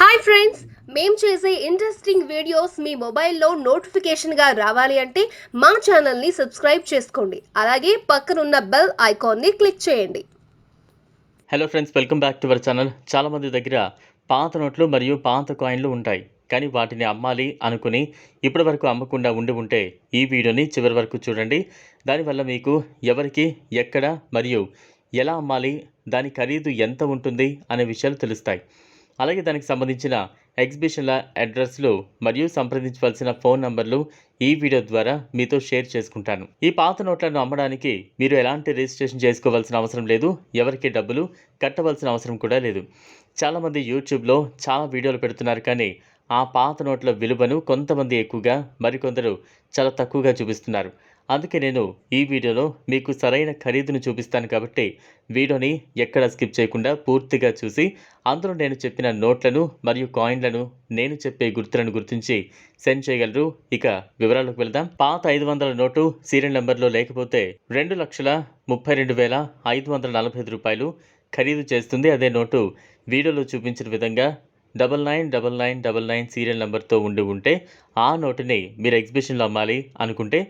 Hi friends మేము చేసే interesting videos మీ మొబైల్లో నోటిఫికేషన్గా రావాలి అంటే మా ఛానల్ని సబ్స్క్రైబ్ చేసుకోండి. అలాగే పక్కనున్న బెల్ ఐకాన్ని క్లిక్ చేయండి. Hello friends welcome back to our channel చాలామంది దగ్గర పాత నోట్లు మరియు పాత కాయిన్లు ఉంటాయి. కానీ వాటిని అమ్మాలి అనుకుని ఇప్పటి వరకు అమ్మకుండా ఉండి ఉంటే ఈ వీడియోని చివరి వరకు చూడండి. దానివల్ల మీకు ఎవరికి ఎక్కడ మరియు ఎలా అమ్మాలి దాని ఖరీదు ఎంత ఉంటుంది అనే విషయాలు తెలుస్తాయి. అలాగే దానికి సంబంధించిన ఎగ్జిబిషన్ల అడ్రస్లు మరియు సంప్రదించవలసిన ఫోన్ నంబర్లు ఈ వీడియో ద్వారా మీతో షేర్ చేసుకుంటాను. ఈ పాత నోట్లను అమ్మడానికి మీరు ఎలాంటి రిజిస్ట్రేషన్ చేసుకోవాల్సిన అవసరం లేదు ఎవరికి డబ్బులు కట్టవలసిన అవసరం కూడా లేదు. చాలామంది యూట్యూబ్లో చాలా వీడియోలు పెడుతున్నారు కానీ ఆ పాత నోట్ల విలువను కొంతమంది ఎక్కువగా మరికొందరు చాలా తక్కువగా చూపిస్తున్నారు. అందుకే నేను ఈ వీడియోలో మీకు సరైన ఖరీదును చూపిస్తాను కాబట్టి వీడియోని ఎక్కడ స్కిప్ చేయకుండా పూర్తిగా చూసి అందులో నేను చెప్పిన నోట్లను మరియు కాయిన్లను నేను చెప్పే గుర్తులను గుర్తించి సెండ్ చేయగలరు. ఇక వివరాలకు వెళదాం. పాత ఐదు వందల నోటు సీరియల్ నెంబర్లో లేకపోతే రెండు లక్షల ముప్పై రెండు వేల ఐదు వందల నలభై ఐదు రూపాయలు ఖరీదు చేస్తుంది. అదే నోటు వీడియోలో చూపించిన విధంగా double nine double nine double nine serial నెంబర్తో ఉండి ఉంటే ఆ నోటుని మీరు ఎగ్జిబిషన్లో అమ్మాలి అనుకుంటే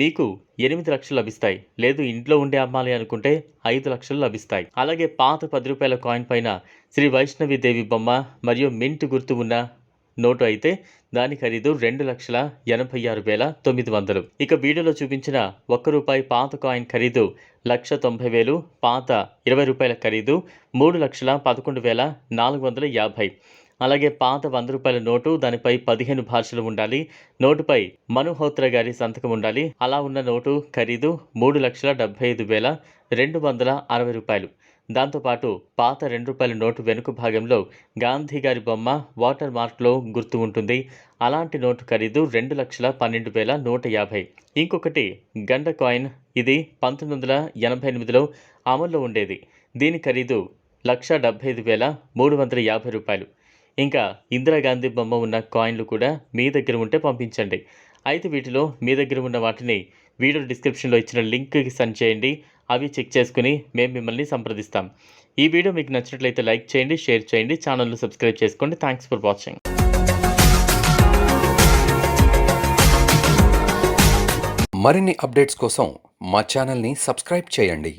మీకు ఎనిమిది లక్షలు లభిస్తాయి. లేదు ఇంట్లో ఉండి అమ్మాలి అనుకుంటే ఐదు లక్షలు లభిస్తాయి. అలాగే పాత పది రూపాయల కాయిన్ పైన శ్రీ వైష్ణవి దేవి బొమ్మ మరియు మింట్ గుర్తు ఉన్న నోటు అయితే దాని ఖరీదు రెండు లక్షల ఎనభై ఆరు వేల తొమ్మిది వందలు. ఇక వీడియోలో చూపించిన ఒక్క రూపాయి పాత కాయిన్ ఖరీదు లక్ష తొంభై వేలు పాత ఇరవై రూపాయల ఖరీదు మూడు లక్షల పదకొండు వేల నాలుగు వందల యాభై. అలాగే పాత వంద రూపాయల నోటు దానిపై పదిహేను భాషలు ఉండాలి. నోటుపై మనుహోత్ర గారి సంతకం ఉండాలి. అలా ఉన్న నోటు ఖరీదు మూడు లక్షల డెబ్బై ఐదు వేల రెండు వందల అరవై రూపాయలు. దాంతోపాటు పాత రెండు రూపాయల నోటు వెనుక భాగంలో గాంధీ గారి బొమ్మ వాటర్ మార్క్లో గుర్తు ఉంటుంది. అలాంటి నోటు ఖరీదు రెండు లక్షల పన్నెండు వేల నూట యాభై. ఇంకొకటి గండ కాయిన్. ఇది పంతొమ్మిది వందల ఎనభై ఎనిమిదిలో అమల్లో ఉండేది. దీని ఖరీదు లక్ష డెబ్బై ఐదు వేల మూడు వందల యాభై రూపాయలు. ఇంకా ఇందిరాగాంధీ బొమ్మ ఉన్న కాయిన్లు కూడా మీ దగ్గర ఉంటే పంపించండి. అయితే వీటిలో మీ దగ్గర ఉన్న వాటిని వీడియో డిస్క్రిప్షన్లో ఇచ్చిన లింక్కి సెండ్ చేయండి. అవి చెక్ చేసుకుని మేము మిమ్మల్ని సంప్రదిస్తాం. ఈ వీడియో మీకు నచ్చినట్లయితే లైక్ చేయండి షేర్ చేయండి ఛానల్ను సబ్స్క్రైబ్ చేసుకోండి. థ్యాంక్స్ ఫర్ వాచింగ్ మరిన్ని అప్డేట్స్ కోసం మా ఛానల్ని సబ్స్క్రైబ్ చేయండి.